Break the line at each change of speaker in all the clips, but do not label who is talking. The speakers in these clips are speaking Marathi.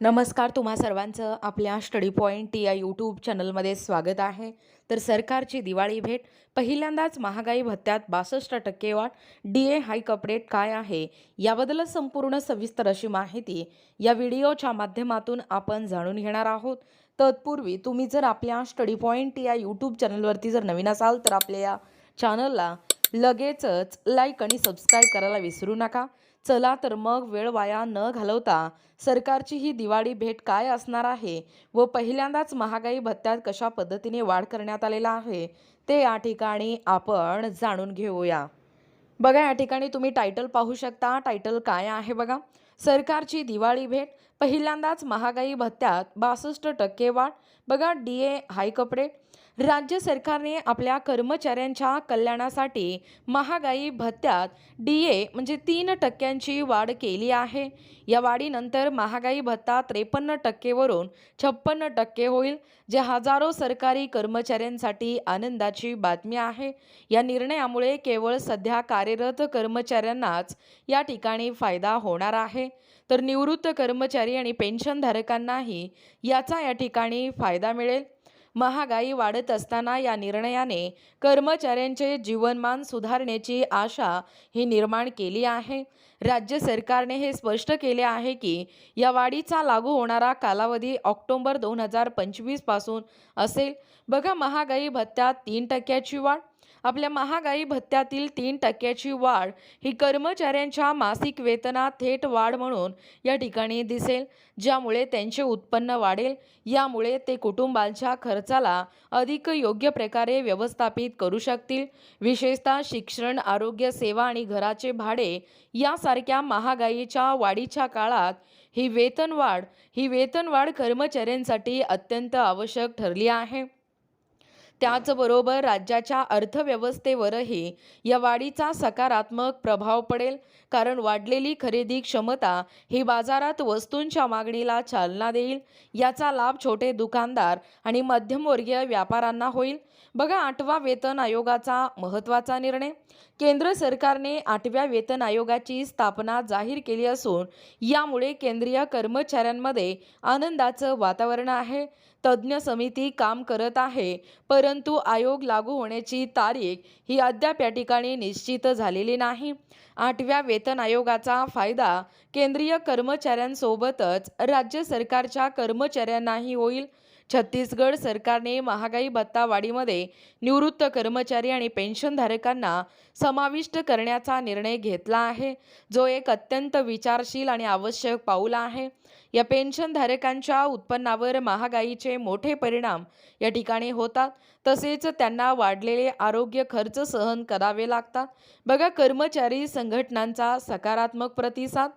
नमस्कार तुम्हा सर्वांचं. आपल्या स्टडी पॉईंट या यूट्यूब चॅनलमध्ये स्वागत आहे. तर सरकारची दिवाळी भेट. पहिल्यांदाच महागाई भत्त्यात बासष्ट टक्के वाढ. डी ए हाईक अपडेट काय आहे? याबद्दलच संपूर्ण सविस्तर अशी माहिती या व्हिडिओच्या माध्यमातून आपण जाणून घेणार आहोत. तत्पूर्वी तुम्ही जर आपल्या स्टडी पॉईंट या यूट्यूब चॅनलवरती जर नवीन असाल तर आपल्या या चॅनलला लगेचच लाईक आणि सबस्क्राईब करायला विसरू नका. चला तर मग वेळ वाया न घालवता सरकारची ही दिवाळी भेट काय असणार आहे व पहिल्यांदाच महागाई भत्त्यात कशा पद्धतीने वाढ करण्यात आलेला आहे ते या ठिकाणी आपण जाणून घेऊया. बघा या ठिकाणी तुम्ही टायटल पाहू शकता. टायटल काय आहे बघा? सरकारची दिवाळी भेट पहिल्यांदाच महागाई भत्त्यात बासष्ट टक्के वाढ. बघा डी ए हाय कपडे राज्य सरकारने आपल्या कर्मचाऱ्यांच्या कल्याणासाठी महागाई भत्त्यात डी ए म्हणजे तीन टक्क्यांची वाढ केली आहे. या वाढीनंतर महागाई भत्ता त्रेपन्न टक्केवरून छप्पन्न टक्के होईल जे हजारो सरकारी कर्मचाऱ्यांसाठी आनंदाची बातमी आहे. या निर्णयामुळे केवळ सध्या कार्यरत कर्मचाऱ्यांनाच या ठिकाणी फायदा होणार आहे. तर निवृत्त कर्मचारी आणि पेन्शनधारकांनाही याचा या ठिकाणी फायदा मिळेल. महागाई वाढत असताना या निर्णयाने कर्मचाऱ्यांचे जीवनमान सुधारण्याची आशा ही निर्माण केली आहे. राज्य सरकारने हे स्पष्ट केले आहे की या वाढीचा लागू होणारा कालावधी ऑक्टोबर दोन हजार पंचवीसपासून असेल. बघा महागाई भत्त्यात तीन टक्क्याची वाढ आपल्या महागाई भत्त्यातील तीन टक्क्याची वाढ ही कर्मचाऱ्यांच्या मासिक वेतनात थेट वाढ म्हणून या ठिकाणी दिसेल ज्यामुळे त्यांचे उत्पन्न वाढेल. यामुळे ते कुटुंबांच्या खर्चाला अधिक योग्य प्रकारे व्यवस्थापित करू शकतील. विशेषतः शिक्षण आरोग्य सेवा आणि घराचे भाडे यासारख्या महागाईच्या वाढीच्या काळात ही वेतनवाढ ही वेतनवाढ कर्मचाऱ्यांसाठी अत्यंत आवश्यक ठरली आहे. त्याचबरोबर राज्याच्या अर्थव्यवस्थेवरही या वाढीचा सकारात्मक प्रभाव पडेल. कारण वाढलेली खरेदी क्षमता ही बाजारात वस्तूंच्या मागणीला चालना देईल. याचा लाभ छोटे दुकानदार आणि मध्यमवर्गीय व्यापाऱ्यांना होईल. बघा आठवा वेतन आयोगाचा महत्त्वाचा निर्णय. केंद्र सरकारने आठव्या वेतन आयोगाची स्थापना जाहीर केली असून यामुळे केंद्रीय कर्मचाऱ्यांमध्ये आनंदाचं वातावरण आहे. तज्ज्ञ समिती काम करत आहे. पर परंतु आयोग लागू होण्याची तारीख ही अद्याप या ठिकाणी निश्चित झालेली नाही. आठव्या वेतन आयोगाचा फायदा केंद्रीय कर्मचाऱ्यांसोबतच राज्य सरकारच्या कर्मचाऱ्यांनाही होईल छत्तीसगड सरकारने महागाई भत्ता वाढीमध्ये निवृत्त कर्मचारी आणि पेन्शनधारकांना समाविष्ट करण्याचा निर्णय घेतला आहे जो एक अत्यंत विचारशील आणि आवश्यक पाऊल आहे. या पेन्शनधारकांच्या उत्पन्नावर महागाईचे मोठे परिणाम या ठिकाणी होतात. तसेच त्यांना वाढलेले आरोग्य खर्च सहन करावे लागतात. बघा कर्मचारी संघटनांचा सकारात्मक प्रतिसाद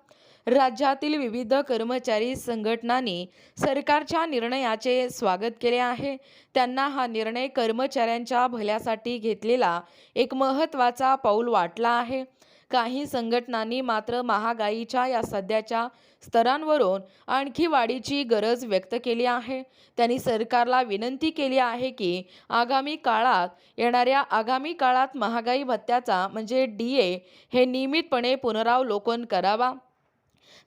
राज्यातील विविध कर्मचारी संघटनांनी सरकारच्या निर्णयाचे स्वागत केले आहे. त्यांना हा निर्णय कर्मचाऱ्यांच्या भल्यासाठी घेतलेला एक महत्त्वाचा पाऊल वाटला आहे. काही संघटनांनी मात्र महागाईच्या या सध्याच्या स्तरांवरून आणखी वाढीची गरज व्यक्त केली आहे. त्यांनी सरकारला विनंती केली आहे की आगामी काळात येणाऱ्या आगामी काळात महागाई भत्त्याचा म्हणजे डी ए हे नियमितपणे पुनरावलोकन करावा.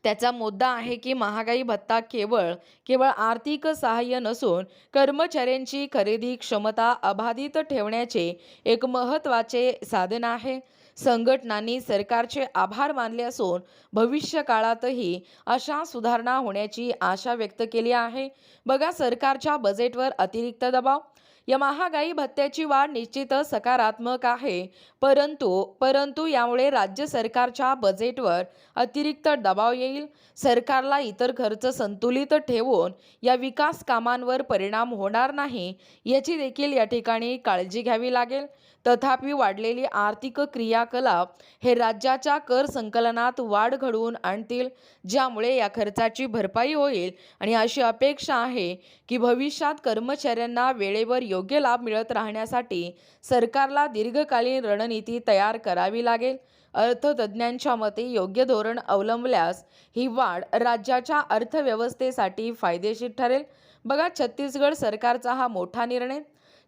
त्याचा मुद्दा आहे की महागाई भत्ता केवळ केवळ आर्थिक सहाय्य नसून कर्मचाऱ्यांची खरेदी क्षमता अबाधित ठेवण्याचे एक महत्त्वाचे साधन आहे. संघटनांनी सरकारचे आभार मानले असून भविष्य काळातही अशा सुधारणा होण्याची आशा व्यक्त केली आहे. बघा सरकारच्या बजेटवर अतिरिक्त दबाव. या महागाई भत्त्याची वाढ निश्चितच सकारात्मक आहे. परंतु परंतु यामुळे राज्य सरकारच्या बजेटवर अतिरिक्त दबाव येईल. सरकारला इतर खर्च संतुलित ठेवून या विकास कामांवर परिणाम होणार नाही याची देखील या ठिकाणी काळजी घ्यावी लागेल. तथापि वाढलेली आर्थिक क्रियाकलाप हे राज्याच्या कर संकलनात वाढ घडवून आणतील ज्यामुळे या खर्चाची भरपाई होईल. आणि अशी अपेक्षा आहे की भविष्यात कर्मचाऱ्यांना वेळेवर योग्य लाभ मिळत राहण्यासाठी सरकारला दीर्घकालीन रणनीती तयार करावी लागेल. अर्थतज्ज्ञांच्या मते योग्य धोरण अवलंबल्यास ही वाढ राज्याच्या अर्थव्यवस्थेसाठी फायदेशीर ठरेल. बघा छत्तीसगड सरकारचा हा मोठा निर्णय.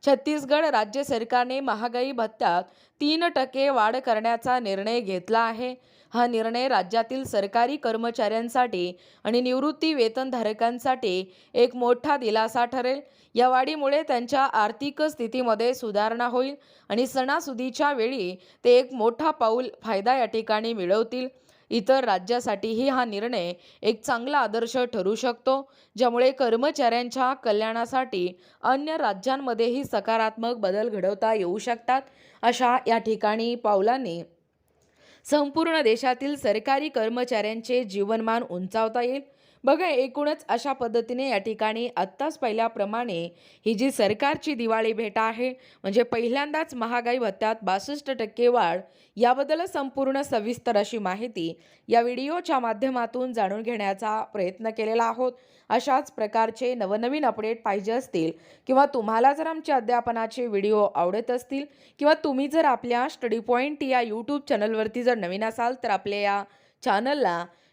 छत्तीसगड राज्य सरकारने महागाई भत्त्यात तीन टक्के वाढ करण्याचा निर्णय घेतला आहे. हा निर्णय राज्यातील सरकारी कर्मचाऱ्यांसाठी आणि निवृत्ती वेतनधारकांसाठी एक मोठा दिलासा ठरेल. या वाढीमुळे त्यांच्या आर्थिक स्थितीमध्ये सुधारणा होईल आणि सणासुदीच्या वेळी ते एक मोठा पाऊल फायदा या ठिकाणी मिळवतील. इतर राज्यासाठीही हा निर्णय एक चांगला आदर्श ठरू शकतो ज्यामुळे कर्मचाऱ्यांच्या कल्याणासाठी अन्य राज्यांमध्येही सकारात्मक बदल घडवता येऊ शकतात अशा या ठिकाणी पावलांनी संपूर्ण देशातील सरकारी कर्मचाऱ्यांचे जीवनमान उंचावता येईल. बघा एकूणच अशा पद्धतीने या ठिकाणी आत्ताच पहिल्याप्रमाणे ही जी सरकारची दिवाळी भेट आहे म्हणजे पहिल्यांदाच महागाई भत्त्यात बासष्ट टक्के वाढ याबद्दल संपूर्ण सविस्तर अशी माहिती या व्हिडिओच्या माध्यमातून जाणून घेण्याचा प्रयत्न केलेला आहोत. अशाच प्रकारचे नवनवीन अपडेट पाहिजे असतील किंवा तुम्हाला जर आमच्या अध्यापनाचे व्हिडिओ आवडत असतील किंवा तुम्ही जर आपल्या स्टडी पॉईंट या यूट्यूब चॅनलवरती जर नवीन असाल तर आपल्या या चॅनलला